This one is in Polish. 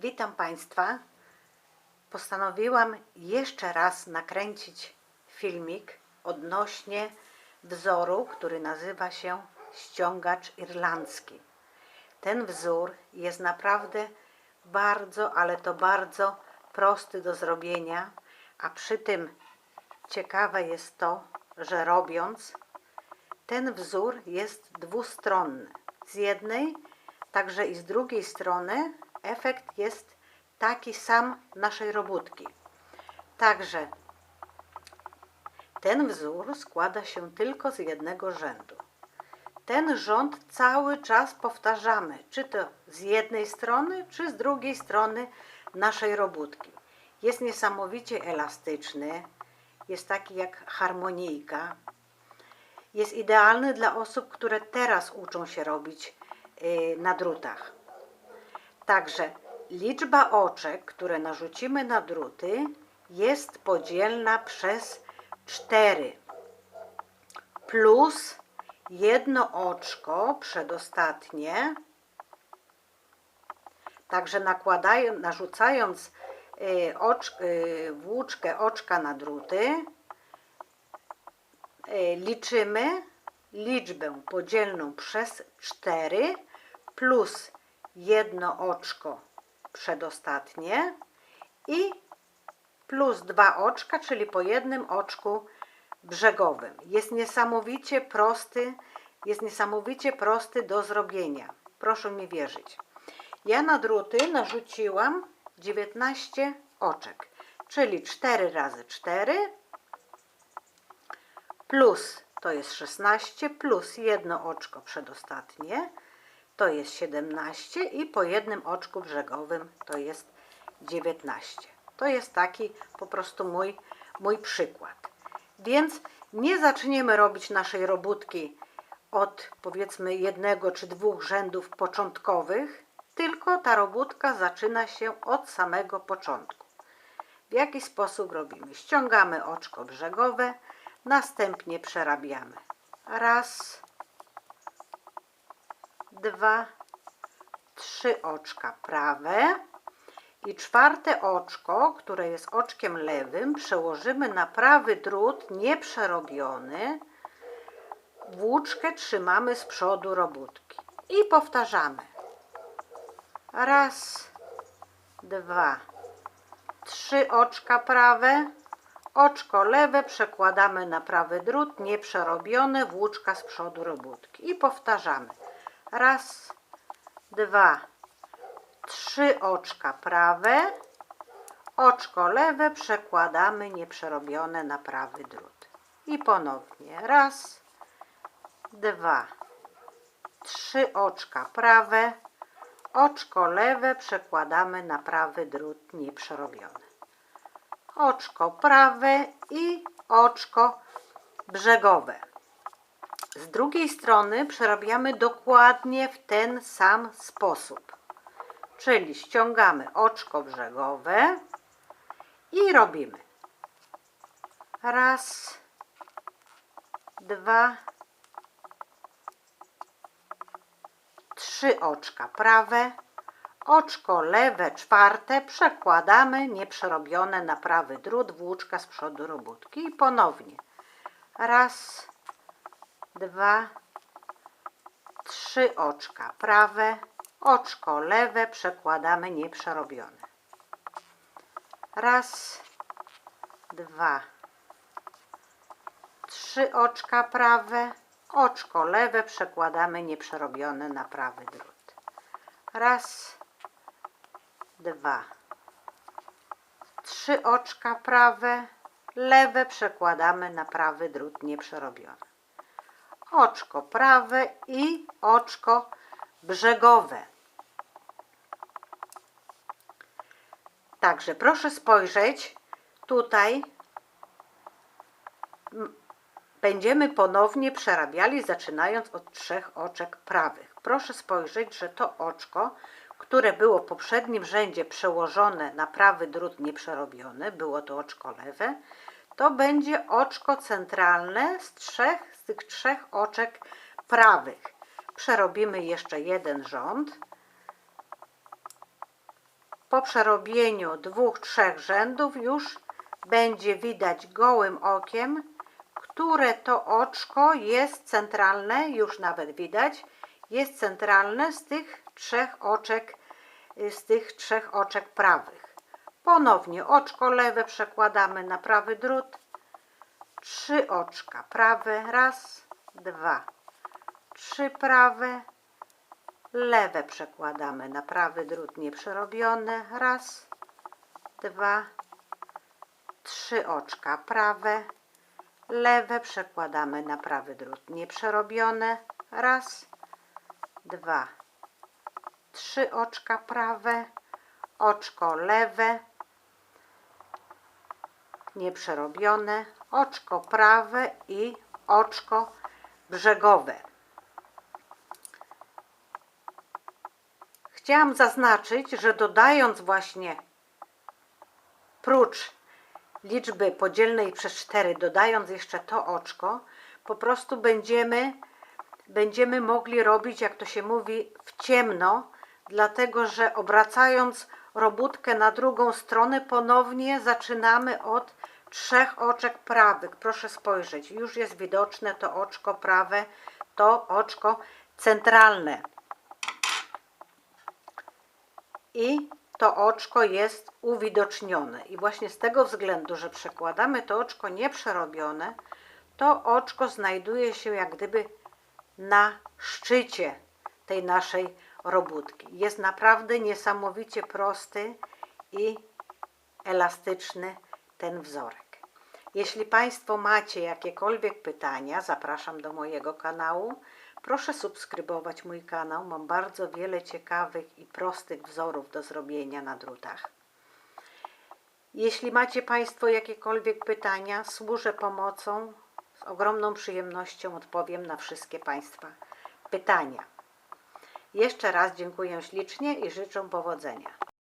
Witam Państwa. Postanowiłam jeszcze raz nakręcić filmik odnośnie wzoru, który nazywa się ściągacz irlandzki. Ten wzór jest naprawdę bardzo, ale to bardzo prosty do zrobienia, a przy tym ciekawe jest to, że robiąc ten wzór jest dwustronny. Z jednej, także i z drugiej strony efekt jest taki sam naszej robótki. Także ten wzór składa się tylko z jednego rzędu. Ten rząd cały czas powtarzamy, czy to z jednej strony, czy z drugiej strony naszej robótki. Jest niesamowicie elastyczny, jest taki jak harmonijka, jest idealny dla osób, które teraz uczą się robić y, na drutach. Także liczba oczek, które narzucimy na druty, jest podzielna przez 4 plus jedno oczko przedostatnie. Także nakładają, narzucając y, ocz, y, włóczkę oczka na druty, y, liczymy liczbę podzielną przez 4 plus jedno oczko przedostatnie i plus dwa oczka, czyli po jednym oczku brzegowym. Jest niesamowicie prosty, jest niesamowicie prosty do zrobienia. Proszę mi wierzyć. Ja na druty narzuciłam 19 oczek, czyli 4 razy 4 plus to jest 16 plus jedno oczko przedostatnie to jest 17 i po jednym oczku brzegowym to jest 19. To jest taki po prostu mój, mój przykład. Więc nie zaczniemy robić naszej robótki od powiedzmy jednego czy dwóch rzędów początkowych, tylko ta robótka zaczyna się od samego początku. W jaki sposób robimy? Ściągamy oczko brzegowe, następnie przerabiamy. Raz, dwa, trzy oczka prawe i czwarte oczko, które jest oczkiem lewym, przełożymy na prawy drut nieprzerobiony. Włóczkę trzymamy z przodu robótki i powtarzamy. Raz, dwa, trzy oczka prawe, oczko lewe przekładamy na prawy drut, nieprzerobione, włóczka z przodu robótki i powtarzamy. Raz, dwa, trzy oczka prawe, oczko lewe przekładamy nieprzerobione na prawy drut. I ponownie raz, dwa, trzy oczka prawe, oczko lewe przekładamy na prawy drut nieprzerobione. Oczko prawe i oczko brzegowe. Z drugiej strony przerabiamy dokładnie w ten sam sposób. Czyli ściągamy oczko brzegowe i robimy. Raz, dwa, trzy oczka prawe, oczko lewe czwarte przekładamy nieprzerobione na prawy drut, włóczka z przodu robótki i ponownie. Raz, dwa, trzy oczka prawe, oczko lewe przekładamy nieprzerobione. Raz, dwa, trzy oczka prawe, oczko lewe przekładamy nieprzerobione na prawy drut. Raz, dwa, trzy oczka prawe, lewe przekładamy na prawy drut nieprzerobione oczko prawe i oczko brzegowe. Także proszę spojrzeć, tutaj będziemy ponownie przerabiali, zaczynając od trzech oczek prawych. Proszę spojrzeć, że to oczko, które było w poprzednim rzędzie przełożone na prawy drut nieprzerobione, było to oczko lewe, to będzie oczko centralne z, trzech, z tych trzech oczek prawych. Przerobimy jeszcze jeden rząd. po przerobieniu dwóch, trzech rzędów już będzie widać gołym okiem, które to oczko jest centralne, już nawet widać, jest centralne z tych trzech oczek, z tych trzech oczek prawych. Ponownie oczko lewe przekładamy na prawy drut, trzy oczka prawe, raz, dwa, trzy prawe, lewe przekładamy na prawy drut nieprzerobione, raz, dwa, trzy oczka prawe, lewe przekładamy na prawy drut nieprzerobione, raz, dwa, trzy oczka prawe, oczko lewe, nieprzerobione, oczko prawe i oczko brzegowe. Chciałam zaznaczyć, że dodając właśnie prócz liczby podzielnej przez 4, dodając jeszcze to oczko, po prostu będziemy, będziemy mogli robić, jak to się mówi, w ciemno, dlatego że obracając robótkę na drugą stronę, ponownie zaczynamy od trzech oczek prawych. Proszę spojrzeć, już jest widoczne to oczko prawe, to oczko centralne. I to oczko jest uwidocznione. I właśnie z tego względu, że przekładamy to oczko nieprzerobione, to oczko znajduje się jak gdyby na szczycie tej naszej robótki. Jest naprawdę niesamowicie prosty i elastyczny ten wzorek. Jeśli Państwo macie jakiekolwiek pytania, zapraszam do mojego kanału. Proszę subskrybować mój kanał. Mam bardzo wiele ciekawych i prostych wzorów do zrobienia na drutach. Jeśli macie Państwo jakiekolwiek pytania, służę pomocą. Z ogromną przyjemnością odpowiem na wszystkie Państwa pytania. Jeszcze raz dziękuję ślicznie i życzę powodzenia.